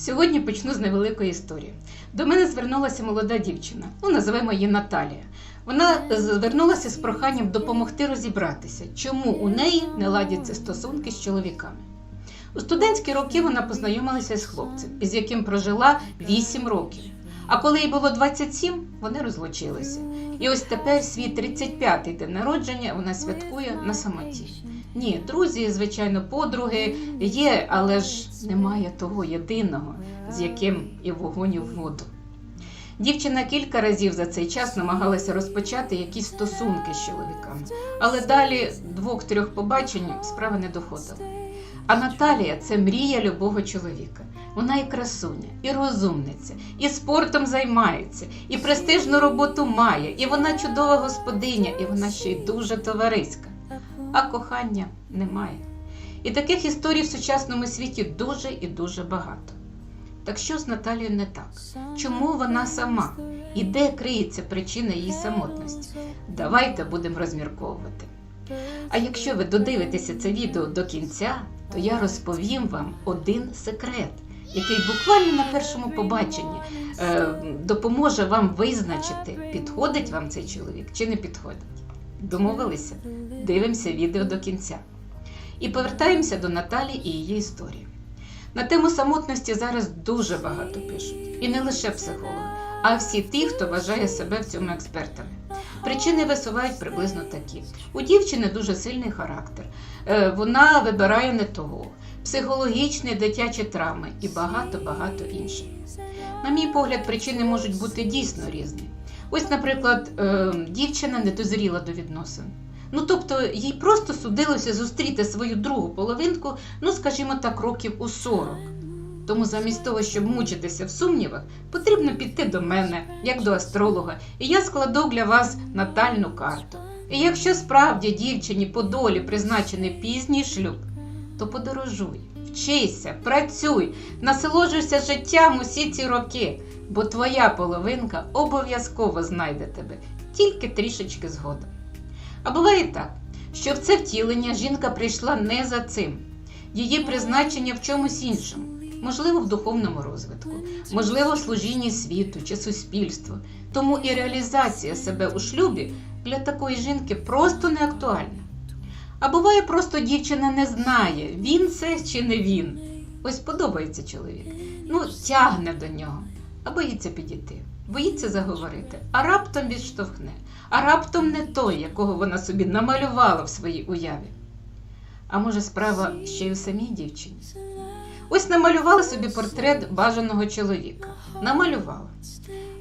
Сьогодні почну з невеликої історії. До мене звернулася молода дівчина, ну називаємо її Наталія. Вона звернулася з проханням допомогти розібратися, чому у неї не ладяться стосунки з чоловіками. У студентські роки вона познайомилася з хлопцем, із яким прожила 8 років. А коли їй було 27, вони розлучилися. І ось тепер свій 35-й день народження вона святкує на самоті. Ні, друзі, звичайно, подруги є, але ж немає того єдиного, з яким і вогонь, і в воду. Дівчина кілька разів за цей час намагалася розпочати якісь стосунки з чоловіками, але далі двох-трьох побачень справа не доходила. А Наталія це мрія любого чоловіка. Вона і красуня, і розумниця, і спортом займається, і престижну роботу має, і вона чудова господиня, і вона ще й дуже товариська. А кохання немає. І таких історій в сучасному світі дуже і дуже багато. Так що з Наталією не так? Чому вона сама? І де криється причина її самотності? Давайте будемо розмірковувати. А якщо ви додивитеся це відео до кінця, то я розповім вам один секрет, який буквально на першому побаченні е, допоможе вам визначити, підходить вам цей чоловік чи не підходить. Домовилися? Дивимося відео до кінця. І повертаємося до Наталі і її історії. На тему самотності зараз дуже багато пишуть. І не лише психологи, а всі ті, хто вважає себе в цьому експертами. Причини висувають приблизно такі: у дівчини дуже сильний характер, е, вона вибирає не того, психологічні дитячі травми і багато-багато інших. На мій погляд, причини можуть бути дійсно різні. Ось, наприклад, е, дівчина не дозріла до відносин. Ну, тобто, їй просто судилося зустріти свою другу половинку, ну, скажімо так, років у 40. Тому замість того, щоб мучитися в сумнівах, потрібно піти до мене, як до астролога, і я складу для вас натальну карту. І якщо справді дівчині по долі призначений пізній шлюб, то подорожуй, вчися, працюй, насолоджуйся життям усі ці роки, бо твоя половинка обов'язково знайде тебе тільки трішечки згодом. А буває так, що в це втілення жінка прийшла не за цим, її призначення в чомусь іншому, можливо, в духовному розвитку, можливо, в служінні світу чи суспільству. Тому і реалізація себе у шлюбі для такої жінки просто не актуальна. А буває, просто дівчина не знає, він це чи не він. Ось подобається чоловік, ну тягне до нього, а боїться підійти, боїться заговорити, а раптом відштовхне, а раптом не той, якого вона собі намалювала в своїй уяві. А може, справа ще й у самій дівчині? Ось намалювала собі портрет бажаного чоловіка. Намалювала.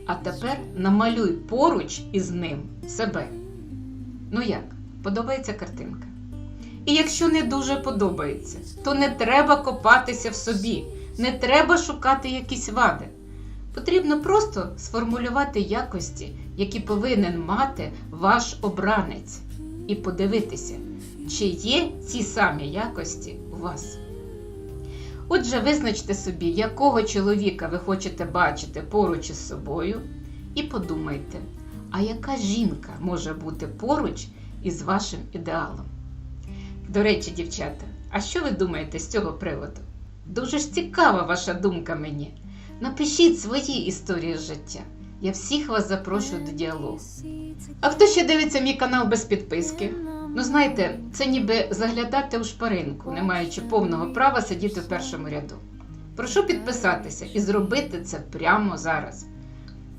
А тепер намалюй поруч із ним себе. Ну як, подобається картинка? І якщо не дуже подобається, то не треба копатися в собі, не треба шукати якісь вади. Потрібно просто сформулювати якості, які повинен мати ваш обранець, і подивитися, чи є ці самі якості у вас. Отже, визначте собі, якого чоловіка ви хочете бачити поруч із собою, і подумайте, а яка жінка може бути поруч із вашим ідеалом? До речі, дівчата, а що ви думаєте з цього приводу? Дуже ж цікава ваша думка мені. Напишіть свої історії життя. Я всіх вас запрошую до діалогу. А хто ще дивиться мій канал без підписки? Ну, знаєте, це ніби заглядати у шпаринку, не маючи повного права сидіти в першому ряду. Прошу підписатися і зробити це прямо зараз.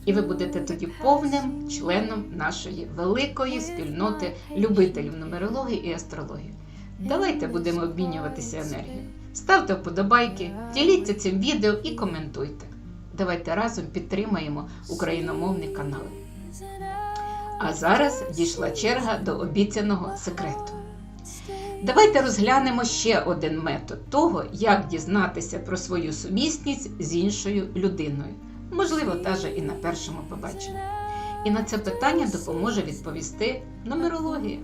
І ви будете тоді повним членом нашої великої спільноти любителів нумерології і астрології. Давайте будемо обмінюватися енергією. Ставте вподобайки, діліться цим відео і коментуйте. Давайте разом підтримаємо україномовні канали. А зараз дійшла черга до обіцяного секрету. Давайте розглянемо ще один метод того, як дізнатися про свою сумісність з іншою людиною, можливо, навіть і на першому побаченні. І на це питання допоможе відповісти нумерологія.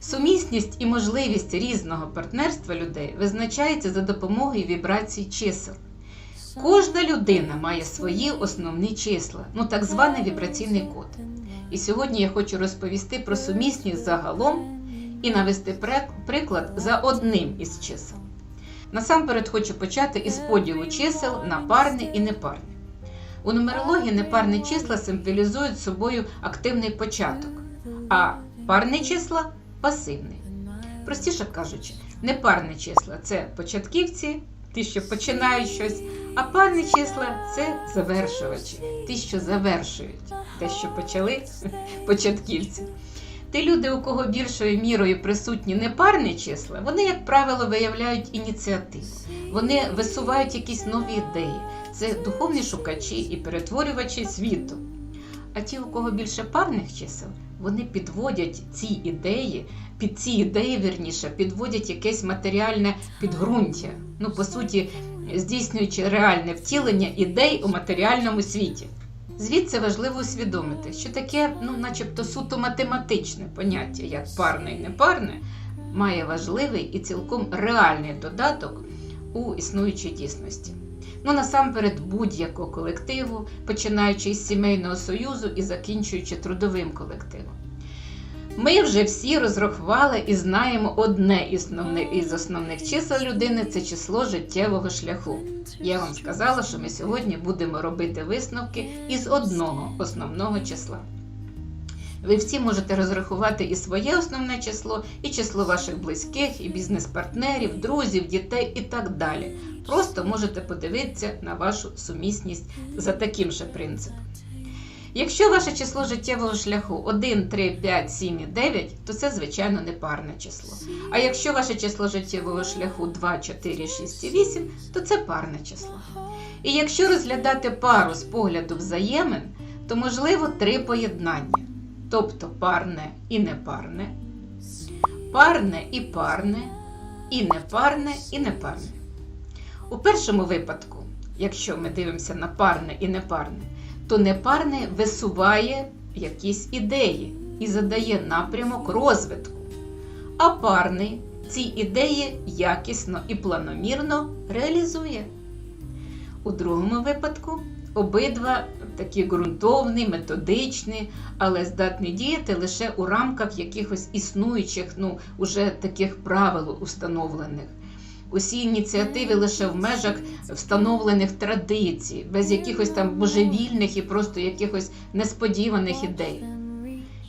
Сумісність і можливість різного партнерства людей визначається за допомогою вібрацій чисел. Кожна людина має свої основні числа, ну так званий вібраційний код. І сьогодні я хочу розповісти про сумісність загалом і навести приклад за одним із чисел. Насамперед хочу почати із поділу чисел на парне і непарне. У нумерології непарні числа символізують собою активний початок, а парні числа пасивний. Простіше кажучи, непарні числа це початківці, ті, що починають щось, а парні числа це завершувачі, ті, що завершують те, що почали початківці. Ті люди, у кого більшою мірою присутні непарні числа, вони, як правило, виявляють ініціативу. Вони висувають якісь нові ідеї. Це духовні шукачі і перетворювачі світу. А ті, у кого більше парних чисел, вони підводять ці ідеї, під ці ідеї, вірніше, підводять якесь матеріальне підґрунтя. Ну, по суті, здійснюючи реальне втілення ідей у матеріальному світі. Звідси важливо усвідомити, що таке, ну, начебто, суто математичне поняття, як парне і непарне, має важливий і цілком реальний додаток у існуючій дійсності. Ну, насамперед, будь-якого колективу, починаючи з сімейного союзу і закінчуючи трудовим колективом. Ми вже всі розрахували і знаємо одне із основних чисел людини це число життєвого шляху. Я вам сказала, що ми сьогодні будемо робити висновки із одного основного числа. Ви всі можете розрахувати і своє основне число, і число ваших близьких, і бізнес-партнерів, друзів, дітей і так далі. Просто можете подивитися на вашу сумісність за таким же принципом. Якщо ваше число життєвого шляху 1, 3, 5, 7 і 9, то це, звичайно, непарне число. А якщо ваше число життєвого шляху 2, 4, 6 і 8, то це парне число. І якщо розглядати пару з погляду взаємин, то можливо три поєднання. Тобто парне і непарне, парне і парне, і непарне і непарне. У першому випадку, якщо ми дивимося на парне і непарне, то непарне висуває якісь ідеї і задає напрямок розвитку. А парний ці ідеї якісно і планомірно реалізує. У другому випадку обидва такі ґрунтовні, методичні, але здатні діяти лише у рамках якихось існуючих, ну, уже таких правил установлених. Усі ініціативи лише в межах встановлених традицій, без якихось там божевільних і просто якихось несподіваних ідей.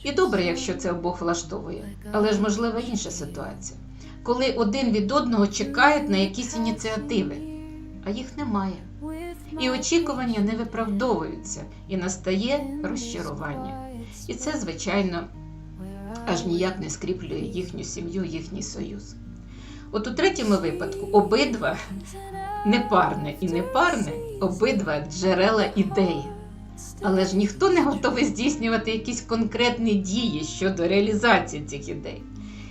І добре, якщо це обох влаштовує, але ж можлива інша ситуація, коли один від одного чекають на якісь ініціативи, а їх немає. І очікування не виправдовуються, і настає розчарування. І це, звичайно, аж ніяк не скріплює їхню сім'ю, їхній союз. От у третьому випадку обидва непарне і непарне, обидва джерела ідеї. Але ж ніхто не готовий здійснювати якісь конкретні дії щодо реалізації цих ідей.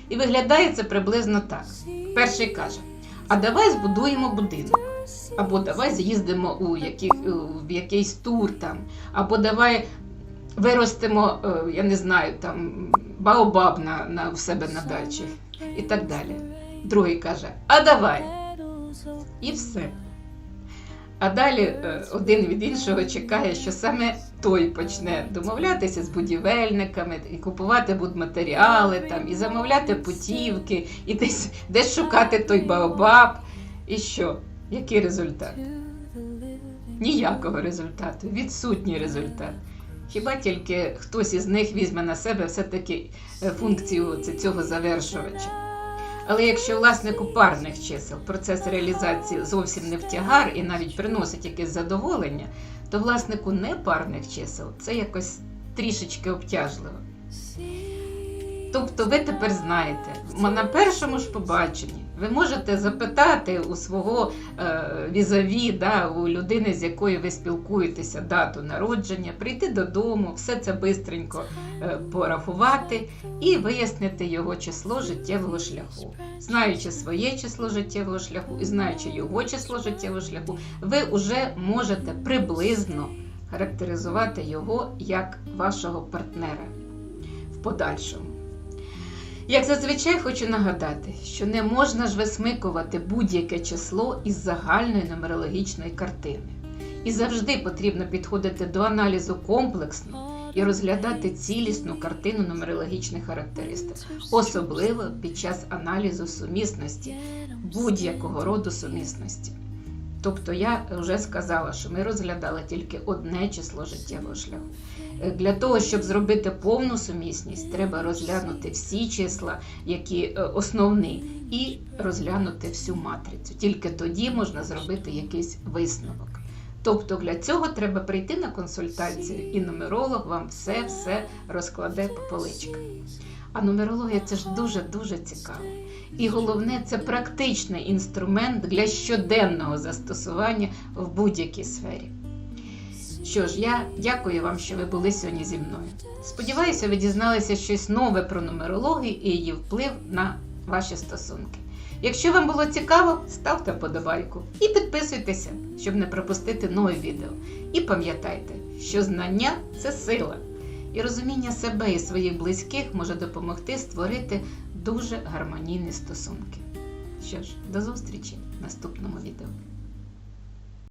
І виглядає це приблизно так. Перший каже: а давай збудуємо будинок. Або давай з'їздимо у яких, в якийсь тур там, або давай виростемо, я не знаю, там баобаб на, на в себе на дачі і так далі. Другий каже, а давай. І все. А далі один від іншого чекає, що саме той почне домовлятися з будівельниками, і купувати будматеріали, там, і замовляти путівки, і десь десь шукати той баобаб. І що? Який результат? Ніякого результату, відсутній результат. Хіба тільки хтось із них візьме на себе все-таки функцію цього завершувача. Але якщо власнику парних чисел процес реалізації зовсім не втягар і навіть приносить якесь задоволення, то власнику непарних чисел це якось трішечки обтяжливо. Тобто ви тепер знаєте, на першому ж побаченні ви можете запитати у свого е, візаві, да, у людини, з якою ви спілкуєтеся, дату народження, прийти додому, все це бистренько е, порахувати і вияснити його число життєвого шляху. Знаючи своє число життєвого шляху і знаючи його число життєвого шляху, ви вже можете приблизно характеризувати його як вашого партнера в подальшому. Як зазвичай хочу нагадати, що не можна ж висмикувати будь-яке число із загальної нумерологічної картини. І завжди потрібно підходити до аналізу комплексно і розглядати цілісну картину нумерологічних характеристик, особливо під час аналізу сумісності будь-якого роду сумісності. Тобто я вже сказала, що ми розглядали тільки одне число життєвого шляху. Е, Для того, щоб зробити повну сумісність, треба розглянути всі числа, які е, основні, і розглянути всю матрицю. Тільки тоді можна зробити якийсь висновок. Тобто для цього треба прийти на консультацію, і нумеролог вам все-все розкладе по поличках. А нумерологія це ж дуже-дуже цікаво. І головне, це практичний інструмент для щоденного застосування в будь-якій сфері. Що ж, я дякую вам, що ви були сьогодні зі мною. Сподіваюся, ви дізналися щось нове про нумерологію і її вплив на ваші стосунки. Якщо вам було цікаво, ставте подобайку і підписуйтеся, щоб не пропустити нове відео. І пам'ятайте, що знання це сила, і розуміння себе і своїх близьких може допомогти створити дуже гармонійні стосунки. Що ж, до зустрічі в наступному відео.